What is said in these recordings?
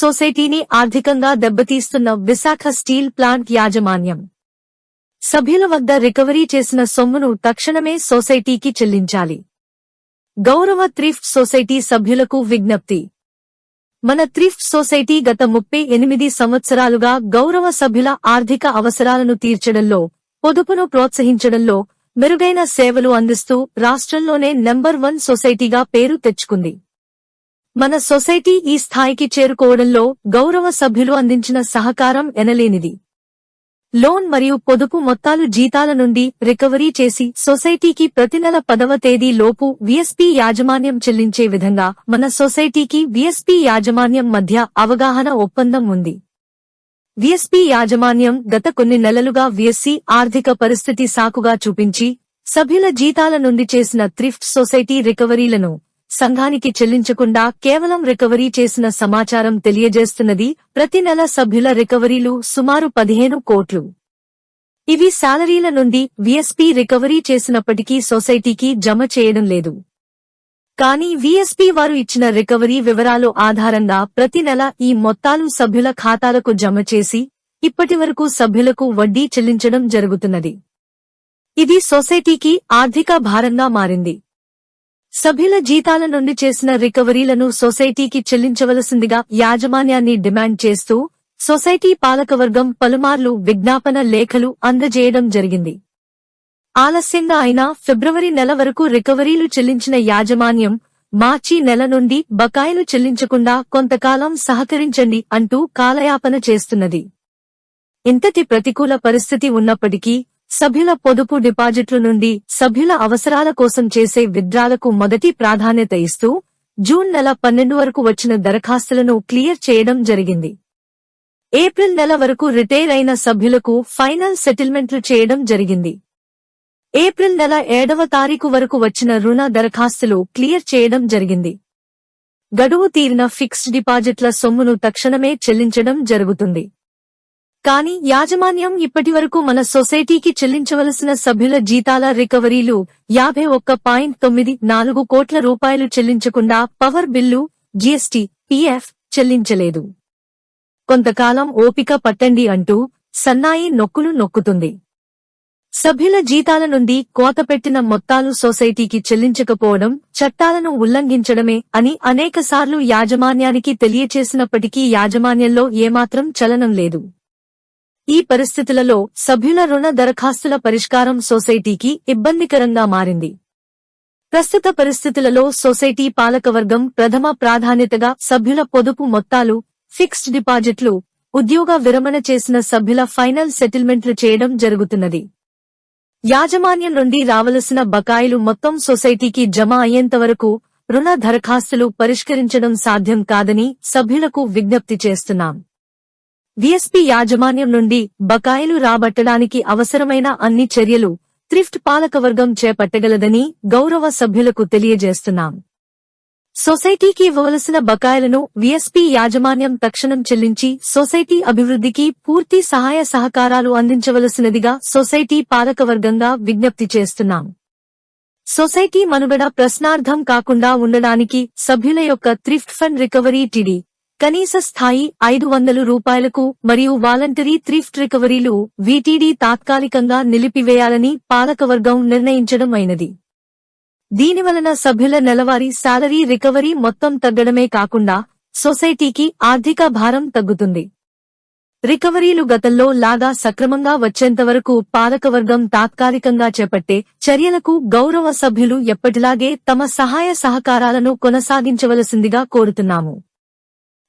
సొసైటీని ఆర్థికంగా దెబ్బతీస్తున్న Visakha steel plant యాజమాన్యం. సభ్యుల వద్ద రికవరీ చేసిన సొమ్మును తక్షణమే సొసైటీకి చెల్లించాలి. గౌరవ థ్రిఫ్ట్ సొసైటీ సభ్యులకు విజ్ఞప్తి. మన థ్రిఫ్ట్ సొసైటీ గత ముప్పై ఎనిమిది సంవత్సరాలుగా గౌరవ సభ్యుల ఆర్థిక అవసరాలను తీర్చడంలో పొదుపును ప్రోత్సహించడంలో మెరుగైన సేవలు అందిస్తూ రాష్ట్రంలోనే నెంబర్ వన్ సొసైటీగా పేరు తెచ్చుకుంది. మన సొసైటీ ఈ స్థాయికి చేరుకోవడంలో గౌరవ సభ్యులు అందించిన సహకారం ఎనలేనిది. లోన్ మరియు పొదుపు మొత్తాలు జీతాల నుండి రికవరీ చేసి సొసైటీకి ప్రతి నెల పదవ తేదీ లోపు విఎస్పీ యాజమాన్యం చెల్లించే విధంగా మన సొసైటీకి విఎస్పీ యాజమాన్యం మధ్య అవగాహన ఒప్పందం ఉంది. విఎస్పీ యాజమాన్యం గత కొన్ని నెలలుగా విఎస్సీ ఆర్థిక పరిస్థితి సాకుగా చూపించి సభ్యుల జీతాల నుండి చేసిన థ్రిఫ్ట్ సొసైటీ రికవరీలను సంఘానికి చెల్లించకుండా కేవలం రికవరీ చేసిన సమాచారం తెలియజేస్తున్నది ప్రతి నెల సభ్యుల రికవరీలు సుమారు పదిహేను కోట్లు. ఇవి శాలరీల నుండి విఎస్పీ రికవరీ చేసినప్పటికీ సొసైటీకి జమ చేయడం లేదు. కానీ విఎస్పీ వారు ఇచ్చిన రికవరీ వివరాలు ఆధారంగా ప్రతి నెల ఈ మొత్తాలు సభ్యుల ఖాతాలకు జమ చేసి ఇప్పటివరకు సభ్యులకు వడ్డీ చెల్లించడం జరుగుతున్నది. ఇది సొసైటీకి ఆర్థిక భారంగా మారింది. సభ్యుల జీతాల నుండి చేసిన రికవరీలను సొసైటీకి చెల్లించవలసిందిగా యాజమాన్యాన్ని డిమాండ్ చేస్తూ సొసైటీ పాలకవర్గం పలుమార్లు విజ్ఞాపన లేఖలు అందజేయడం జరిగింది. ఆలస్యంగా అయినా ఫిబ్రవరి నెల వరకు రికవరీలు చెల్లించిన యాజమాన్యం మార్చి నెల నుండి బకాయిలు చెల్లించకుండా కొంతకాలం సహకరించండి అంటూ కాలయాపన చేస్తున్నది. ఇంతటి ప్రతికూల పరిస్థితి ఉన్నప్పటికీ సభ్యుల పొదుపు డిపాజిట్ల నుండి సభ్యుల అవసరాల కోసం చేసే విద్రాలకు మొదటి ప్రాధాన్యత ఇస్తూ జూన్ నెల పన్నెండు వరకు వచ్చిన దరఖాస్తులను క్లియర్ చేయడం జరిగింది. ఏప్రిల్ నెల వరకు రిటైర్ అయిన సభ్యులకు ఫైనల్ సెటిల్మెంట్లు చేయడం జరిగింది. ఏప్రిల్ నెల ఏడవ తారీఖు వరకు వచ్చిన రుణ దరఖాస్తులు క్లియర్ చేయడం జరిగింది. గడువు తీరిన ఫిక్స్డ్ డిపాజిట్ల సొమ్మును తక్షణమే చెల్లించడం జరుగుతుంది. కానీ యాజమాన్యం ఇప్పటివరకు మన సొసైటీకి చెల్లించవలసిన సభ్యుల జీతాల రికవరీలు యాభై ఒక్క పాయింట్ తొమ్మిది నాలుగు కోట్ల రూపాయలు చెల్లించకుండా పవర్ బిల్లు జీఎస్టీ పీఎఫ్ చెల్లించలేదు. కొంతకాలం ఓపిక పట్టండి అంటూ సన్నాయి నొక్కులు నొక్కుతుంది. సభ్యుల జీతాల నుండి కోతపెట్టిన మొత్తాలు సొసైటీకి చెల్లించకపోవడం చట్టాలను ఉల్లంఘించడమే అని అనేకసార్లు యాజమాన్యానికి తెలియచేసినప్పటికీ యాజమాన్యంలో ఏమాత్రం చలనం లేదు. ఈ పరిస్థితులలో సభ్యుల రుణ దరఖాస్తుల పరిష్కారం సొసైటీకి ఇబ్బందికరంగా మారింది. ప్రస్తుత పరిస్థితులలో సొసైటీ పాలకవర్గం ప్రథమ ప్రాధాన్యతగా సభ్యుల పొదుపు మొత్తాలు ఫిక్స్డ్ డిపాజిట్లు ఉద్యోగ విరమణ చేసిన సభ్యుల ఫైనల్ సెటిల్మెంట్లు చేయడం జరుగుతున్నది. యాజమాన్యం నుండి రావలసిన బకాయిలు మొత్తం సొసైటీకి జమ అయ్యేంతవరకు రుణ దరఖాస్తులు పరిష్కరించడం సాధ్యం కాదని సభ్యులకు విజ్ఞప్తి చేస్తున్నాం. వీఎస్పీ యాజమాన్యం నుండి బకాయిలు రాబట్టడానికి అవసరమైన అన్ని చర్యలు థ్రిఫ్ట్ పాలకవర్గం చేపట్టగలదని గౌరవ సభ్యులకు తెలియజేస్తున్నాం. సొసైటీకి ఇవ్వవలసిన బకాయిలను వీఎస్పీ యాజమాన్యం తక్షణం చెల్లించి సొసైటీ అభివృద్ధికి పూర్తి సహాయ సహకారాలు అందించవలసినదిగా సొసైటీ పాలకవర్గంగా విజ్ఞప్తి చేస్తున్నాం. సొసైటీ మనుగడ ప్రశ్నార్థం కాకుండా ఉండడానికి సభ్యుల యొక్క థ్రిఫ్ట్ ఫండ్ రికవరీ టిడి కనీస స్థాయి ఐదు వందలు రూపాయలకు మరియు వాలంటరీ థ్రిఫ్ట్ రికవరీలు వీటీడీ తాత్కాలికంగా నిలిపివేయాలని పాలకవర్గం నిర్ణయించడం అయినది. దీనివలన సభ్యుల నెలవారీ శాలరీ రికవరీ మొత్తం తగ్గడమే కాకుండా సొసైటీకి ఆర్థిక భారం తగ్గుతుంది. రికవరీలు గతంలో లాగా సక్రమంగా వచ్చేంతవరకు పాలకవర్గం తాత్కాలికంగా చేపట్టే చర్యలకు గౌరవ సభ్యులు ఎప్పటిలాగే తమ సహాయ సహకారాలను కొనసాగించవలసిందిగా కోరుతున్నాము.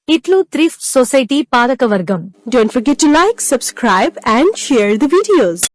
ఇట్లు థ్రిఫ్ట్ సొసైటీ పాలకవర్గం Don't forget to like, subscribe and share the videos.